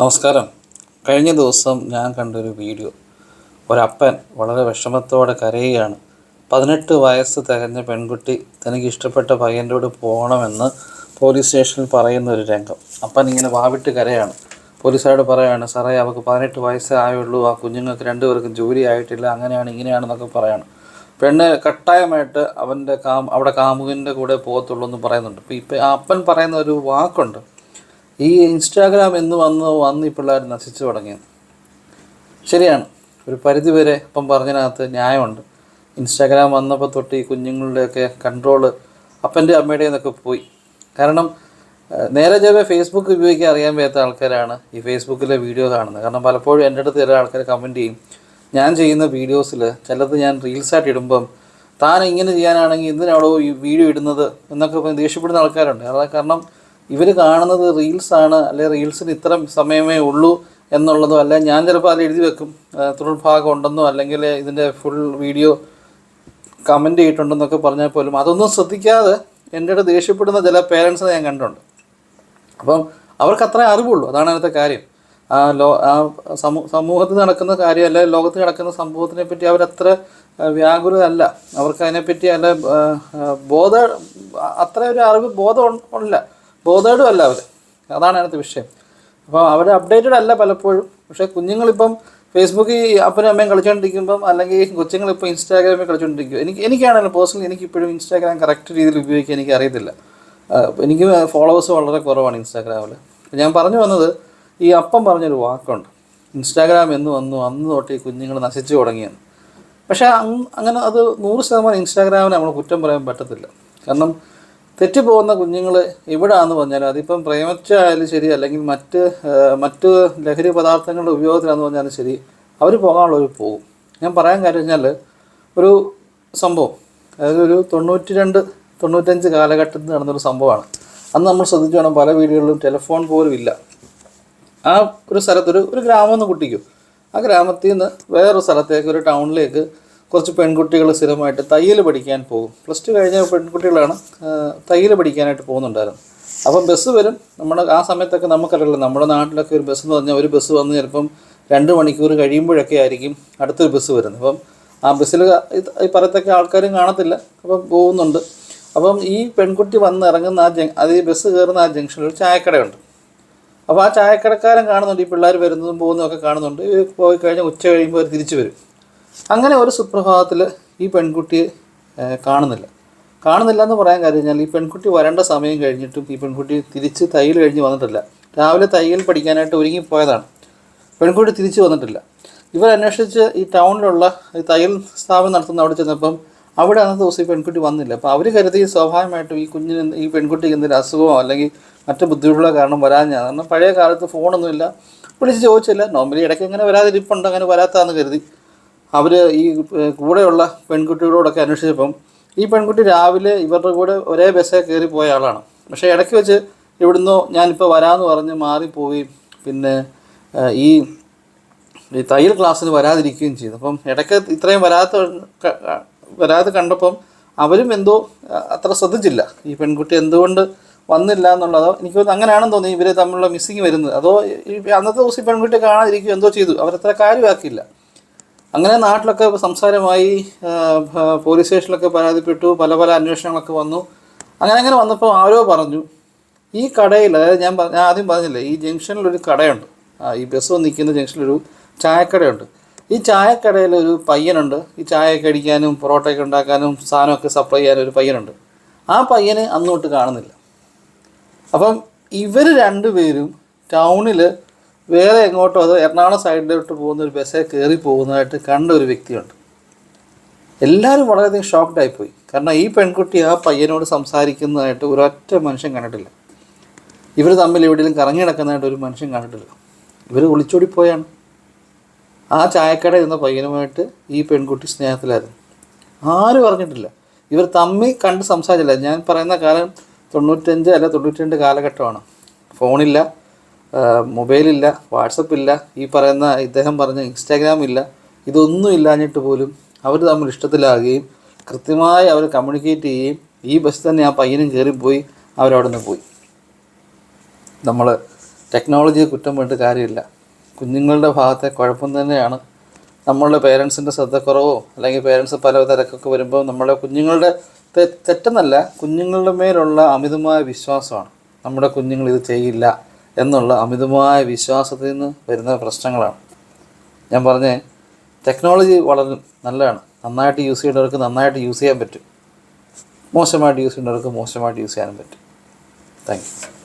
നമസ്കാരം. കഴിഞ്ഞ ദിവസം ഞാൻ കണ്ടൊരു വീഡിയോ. ഒരപ്പൻ വളരെ വിഷമത്തോടെ കരയുകയാണ്. പതിനെട്ട് വയസ്സ് തികഞ്ഞ പെൺകുട്ടി തനിക്ക് ഇഷ്ടപ്പെട്ട പയ്യന്റെ കൂടെ പോകണമെന്ന് പോലീസ് സ്റ്റേഷനിൽ പറയുന്ന ഒരു രംഗം. അപ്പൻ ഇങ്ങനെ വാവിട്ട് കരയാണ്. പോലീസുകാരോട് പറയാണ് സാറേ അവൾക്ക് പതിനെട്ട് വയസ്സേ ആയുള്ളൂ. ആ കുഞ്ഞുങ്ങൾക്ക് രണ്ടുപേർക്കും ജോലി ആയിട്ടില്ല. അങ്ങനെയാണ് ഇങ്ങനെയാണെന്നൊക്കെ പറയാണ്. പെണ്ണ് കട്ടായമായിട്ട് അവന്റെ കാം അവിടെ കാമുകന്റെ കൂടെ പോകത്തുള്ളൂ എന്ന് പറയുന്നുണ്ട്. ഇപ്പം ഇപ്പം അപ്പൻ പറയുന്ന ഒരു വാക്കുണ്ട്. ഈ ഇൻസ്റ്റാഗ്രാം എന്ന് വന്ന് വന്ന് ഈ പിള്ളേർ നശിച്ചു തുടങ്ങിയത് ശരിയാണ്. ഒരു പരിധിവരെ ഇപ്പം പറഞ്ഞതിനകത്ത് ന്യായമുണ്ട്. ഇൻസ്റ്റാഗ്രാം വന്നപ്പോൾ തൊട്ട് ഈ കുഞ്ഞുങ്ങളുടെയൊക്കെ കൺട്രോൾ അപ്പന്റെ അമ്മയുടെ നിന്നൊക്കെ പോയി. കാരണം നേരെ ചെവേ ഫേസ്ബുക്ക് ഉപയോഗിക്കാൻ അറിയാൻ വയ്യാത്ത ആൾക്കാരാണ് ഈ ഫേസ്ബുക്കിലെ വീഡിയോ കാണുന്നത്. കാരണം പലപ്പോഴും എന്റെ അടുത്ത് ചില ആൾക്കാർ കമന്റ് ചെയ്യും. ഞാൻ ചെയ്യുന്ന വീഡിയോസിൽ ചിലത് ഞാൻ റീൽസായിട്ട് ഇടുമ്പം താൻ ഇങ്ങനെ ചെയ്യാനാണെങ്കിൽ എന്തിനാണോ ഈ വീഡിയോ ഇടുന്നത് എന്നൊക്കെ ദേഷ്യപ്പെടുന്ന ആൾക്കാരുണ്ട്. കാരണം ഇവർ കാണുന്നത് റീൽസാണ് അല്ലെ റീൽസിന് ഇത്ര സമയമേ ഉള്ളൂ എന്നുള്ളതോ അല്ല ഞാൻ ചിലപ്പോൾ അത് എഴുതി വെക്കും. തുടർ ഭാഗം ഉണ്ടെന്നോ അല്ലെങ്കിൽ ഇതിന്റെ ഫുൾ വീഡിയോ കമന്റ് ചെയ്തിട്ടുണ്ടെന്നൊക്കെ പറഞ്ഞാൽ പോലും അതൊന്നും ശ്രദ്ധിക്കാതെ എന്റെ അടുത്ത് ദേഷ്യപ്പെടുന്ന ചില പേരൻസിനെ ഞാൻ കണ്ടിട്ടുണ്ട്. അപ്പം അവർക്ക് അത്രേ അറിവുള്ളൂ. അതാണ് അതിനകത്തെ കാര്യം. ആ ലോ ആ സമൂ സമൂഹത്തിൽ നടക്കുന്ന കാര്യം അല്ലെ ലോകത്ത് നടക്കുന്ന സംഭവത്തിനെ പറ്റി അവരത്ര വ്യാകുലതല്ല. അവർക്ക് അതിനെപ്പറ്റി അല്ല ബോധ അത്ര ഒരു അറിവ് ബോധം ഉണ്ടല്ല ബോധേടും അല്ല അവർ അതാണ് അതിനകത്ത് വിഷയം. അപ്പോൾ അവർ അപ്ഡേറ്റഡ് അല്ല പലപ്പോഴും. പക്ഷേ കുഞ്ഞുങ്ങളിപ്പം ഫേസ്ബുക്കിൽ അപ്പനും അമ്മയും കളിച്ചുകൊണ്ടിരിക്കുമ്പം അല്ലെങ്കിൽ കൊച്ചുങ്ങളിപ്പോൾ ഇൻസ്റ്റാഗ്രാമിൽ കളിച്ചുകൊണ്ടിരിക്കും എനിക്ക് എനിക്കാണല്ലോ പേഴ്സണലി എനിക്ക് ഇപ്പോഴും ഇൻസ്റ്റാഗ്രാം കറക്റ്റ് രീതിയിൽ ഉപയോഗിക്കാൻ എനിക്ക് അറിയത്തില്ല. എനിക്ക് ഫോളോവേഴ്സ് വളരെ കുറവാണ് ഇൻസ്റ്റാഗ്രാമിൽ ഞാൻ പറഞ്ഞു വന്നത് ഈ അപ്പം പറഞ്ഞൊരു വാക്കുണ്ട്. ഇൻസ്റ്റാഗ്രാം എന്ന് വന്നു അന്ന് തൊട്ട് ഈ കുഞ്ഞുങ്ങൾ നശിച്ചു തുടങ്ങിയെന്ന്. പക്ഷേ അങ്ങനെ അത് നൂറ് ശതമാനം ഇൻസ്റ്റാഗ്രാമിനെ നമ്മൾ കുറ്റം പറയാൻ പറ്റത്തില്ല. കാരണം തെറ്റിപ്പോകുന്ന കുഞ്ഞുങ്ങൾ എവിടെയാണെന്ന് പറഞ്ഞാൽ അതിപ്പം പ്രേമിച്ചായാലും ശരി അല്ലെങ്കിൽ മറ്റ് മറ്റ് ലഹരി പദാർത്ഥങ്ങളുടെ ഉപയോഗത്തിലാണെന്ന് പറഞ്ഞാലും ശരി അവർ പോകാനുള്ളവർ പോകും. ഞാൻ പറയാൻ കാര്യം വെച്ചാൽ ഒരു സംഭവം അതായത് ഒരു തൊണ്ണൂറ്റി രണ്ട് തൊണ്ണൂറ്റഞ്ച് കാലഘട്ടത്തിൽ നടന്നൊരു സംഭവമാണ്. അന്ന് നമ്മൾ ശ്രദ്ധിച്ചു വേണം പല വീടുകളിലും ടെലിഫോൺ പോലും ഇല്ല. ആ ഒരു സ്ഥലത്തൊരു ഒരു ഗ്രാമം എന്ന് കുട്ടിക്കും. ആ ഗ്രാമത്തിൽ നിന്ന് വേറൊരു സ്ഥലത്തേക്ക് ഒരു ടൗണിലേക്ക് കുറച്ച് പെൺകുട്ടികൾ സ്ഥിരമായിട്ട് തയ്യൽ പഠിക്കാൻ പോകും. പ്ലസ് ടു കഴിഞ്ഞ പെൺകുട്ടികളാണ് തയ്യൽ പഠിക്കാനായിട്ട് പോകുന്നുണ്ടായിരുന്നു. അപ്പം ബസ് വരും. നമ്മൾ ആ സമയത്തൊക്കെ നമുക്കറിയില്ല. നമ്മുടെ നാട്ടിലൊക്കെ ഒരു ബസ് എന്ന് പറഞ്ഞാൽ ഒരു ബസ് വന്ന് ചിലപ്പം രണ്ട് മണിക്കൂർ കഴിയുമ്പോഴൊക്കെ ആയിരിക്കും അടുത്തൊരു ബസ് വരുന്നത്. അപ്പം ആ ബസ്സിൽ ഈ പറയത്തക്ക ആൾക്കാരും കാണത്തില്ല. അപ്പം പോകുന്നുണ്ട്. അപ്പം ഈ പെൺകുട്ടി വന്ന് ഇറങ്ങുന്ന ആ ജങ് അത് ഈ ബസ് കയറുന്ന ആ ജംഗ്ഷനിൽ ഒരു ചായക്കടയുണ്ട്. അപ്പോൾ ആ ചായക്കടക്കാരൻ കാണുന്നുണ്ട്. ഈ പിള്ളേർ വരുന്നതും പോകുന്നതും ഒക്കെ കാണുന്നുണ്ട്. പോയി കഴിഞ്ഞാൽ ഉച്ച കഴിയുമ്പോൾ അവർ തിരിച്ചു വരും. അങ്ങനെ ഒരു സുപ്രഭാതത്തിൽ ഈ പെൺകുട്ടിയെ കാണുന്നില്ല കാണുന്നില്ല. എന്ന് പറയാൻ കാര്യം കഴിഞ്ഞാൽ ഈ പെൺകുട്ടി വരേണ്ട സമയം കഴിഞ്ഞിട്ടും ഈ പെൺകുട്ടി തിരിച്ച് തയ്യൽ കഴിഞ്ഞ് വന്നിട്ടില്ല. രാവിലെ തയ്യൽ പഠിക്കാനായിട്ട് ഒരുങ്ങി പോയതാണ് പെൺകുട്ടി തിരിച്ചു വന്നിട്ടില്ല. ഇവർ അന്വേഷിച്ച് ഈ ടൗണിലുള്ള ഈ തയ്യൽ സ്ഥാപനം നടത്തുന്ന അവിടെ ചെന്നപ്പം അവിടെ അന്നത്തെ ദിവസം ഈ പെൺകുട്ടി വന്നില്ല. അപ്പോൾ അവർ കരുതി സ്വാഭാവികമായിട്ടും ഈ കുഞ്ഞിന് ഈ പെൺകുട്ടിക്ക് എന്തെങ്കിലും അസുഖമോ അല്ലെങ്കിൽ മറ്റു ബുദ്ധിമുട്ടുള്ള കാരണം വരാഞ്ഞാണ് കാരണം പഴയ കാലത്ത് ഫോണൊന്നുമില്ല വിളിച്ച് ചോദിച്ചില്ല. നോർമലി ഇടയ്ക്ക് ഇങ്ങനെ വരാതിരിപ്പുണ്ട്. അങ്ങനെ വരാത്താന്ന് കരുതി. അവർ ഈ കൂടെയുള്ള പെൺകുട്ടികളോടൊക്കെ അന്വേഷിച്ചപ്പം ഈ പെൺകുട്ടി രാവിലെ ഇവരുടെ കൂടെ ഒരേ ബസ്സിൽ കയറി പോയ ആളാണ്. പക്ഷേ ഇടയ്ക്ക് വെച്ച് ഇവിടുന്ന് ഞാനിപ്പോൾ വരാമെന്ന് പറഞ്ഞ് മാറിപ്പോയി. പിന്നെ ഈ ഈ തയ്യൽ ക്ലാസ്സിന് വരാതിരിക്കുകയും ചെയ്തു. അപ്പം ഇടയ്ക്ക് ഇത്രയും വരാത്ത വരാതെ കണ്ടപ്പം അവരും എന്തോ അത്ര ശ്രദ്ധിച്ചില്ല. ഈ പെൺകുട്ടി എന്തുകൊണ്ട് വന്നില്ല എന്നുള്ളതോ എനിക്ക് അങ്ങനെയാണെന്ന് തോന്നി ഇവരെ തമ്മിലുള്ള മിസ്സിങ് വരുന്നത്. അതോ ഈ അന്നത്തെ ദിവസം പെൺകുട്ടി കാണാതിരിക്കുകയോ എന്തോ ചെയ്തു. അവരത്ര കാര്യമാക്കിയില്ല. അങ്ങനെ നാട്ടിലൊക്കെ സംസാരമായി പോലീസ് സ്റ്റേഷനിലൊക്കെ പരാതിപ്പെട്ടു പല പല അന്വേഷണങ്ങളൊക്കെ വന്നു. അങ്ങനെ അങ്ങനെ വന്നപ്പോൾ ആരോ പറഞ്ഞു ഈ കടയിൽ അതായത് ഞാൻ ഞാൻ ആദ്യം പറഞ്ഞില്ലേ ഈ ജംഗ്ഷനിലൊരു കടയുണ്ട്. ഈ ബസ് നിൽക്കുന്ന ജംഗ്ഷനിലൊരു ചായക്കടയുണ്ട്. ഈ ചായക്കടയിൽ ഒരു പയ്യനുണ്ട്. ഈ ചായയൊക്കെ അടിക്കാനും പൊറോട്ടയൊക്കെ ഉണ്ടാക്കാനും സാധനമൊക്കെ സപ്ലൈ ചെയ്യാനും ഒരു പയ്യനുണ്ട്. ആ പയ്യന് അന്നോട്ട് കാണുന്നില്ല. അപ്പം ഇവർ രണ്ടുപേരും ടൗണിൽ വേറെ എങ്ങോട്ടോ അത് എറണാകുളം സൈഡിലോട്ട് പോകുന്ന ഒരു ബസ്സേ കയറി പോകുന്നതായിട്ട് കണ്ട ഒരു വ്യക്തിയുണ്ട്. എല്ലാവരും വളരെയധികം ഷോക്ക്ഡ് ആയിപ്പോയി. കാരണം ഈ പെൺകുട്ടി ആ പയ്യനോട് സംസാരിക്കുന്നതായിട്ട് ഒരൊറ്റ മനുഷ്യൻ കണ്ടിട്ടില്ല. ഇവർ തമ്മിൽ എവിടെയെങ്കിലും കറങ്ങി നടക്കുന്നതായിട്ട് ഒരു മനുഷ്യൻ കണ്ടിട്ടില്ല. ഇവർ ഒളിച്ചോടിപ്പോയാണ് ആ ചായക്കട എന്ന പയ്യനുമായിട്ട് ഈ പെൺകുട്ടി സ്നേഹത്തിലായിരുന്നു. ആരും അറിഞ്ഞിട്ടില്ല. ഇവർ തമ്മിൽ കണ്ട് സംസാരിച്ചില്ല. ഞാൻ പറയുന്ന കാലം തൊണ്ണൂറ്റഞ്ച് അല്ല തൊണ്ണൂറ്റി രണ്ട് കാലഘട്ടമാണ്. ഫോണില്ല. മൊബൈലില്ല വാട്സപ്പ് ഇല്ല ഈ പറയുന്ന ഇദ്ദേഹം പറഞ്ഞ ഇൻസ്റ്റാഗ്രാം ഇല്ല ഇതൊന്നും ഇല്ലാഞ്ഞിട്ട് പോലും അവർ തമ്മിൽ ഇഷ്ടത്തിലാകുകയും കൃത്യമായി അവർ കമ്മ്യൂണിക്കേറ്റ് ചെയ്യുകയും ഈ ബസ് തന്നെ ആ പയ്യനും കയറിപ്പോയി അവരവിടെ നിന്ന് പോയി. നമ്മൾ ടെക്നോളജിയെ കുറ്റം വേണ്ട കാര്യമില്ല. കുഞ്ഞുങ്ങളുടെ ഭാഗത്തെ കുഴപ്പം തന്നെയാണ് നമ്മളുടെ പേരൻസിന്റെ ശ്രദ്ധക്കുറവോ അല്ലെങ്കിൽ പേരൻസ് പല തിരക്കൊക്കെ വരുമ്പോൾ നമ്മളെ കുഞ്ഞുങ്ങളുടെ തെറ്റെന്നല്ല കുഞ്ഞുങ്ങളുടെ മേലുള്ള അമിതമായ വിശ്വാസമാണ്. നമ്മുടെ കുഞ്ഞുങ്ങൾ ഇത് ചെയ്യില്ല. എന്നുള്ള അമിതമായ വിശ്വാസത്തിൽ നിന്ന് വരുന്ന പ്രശ്നങ്ങളാണ്. ഞാൻ പറഞ്ഞേ ടെക്നോളജി വളരെ നല്ലതാണ്. നന്നായിട്ട് യൂസ് ചെയ്യുന്നവർക്ക് നന്നായിട്ട് യൂസ് ചെയ്യാൻ പറ്റും. മോശമായിട്ട് യൂസ് ചെയ്യുന്നവർക്ക് മോശമായിട്ട് യൂസ് ചെയ്യാനും പറ്റും. താങ്ക്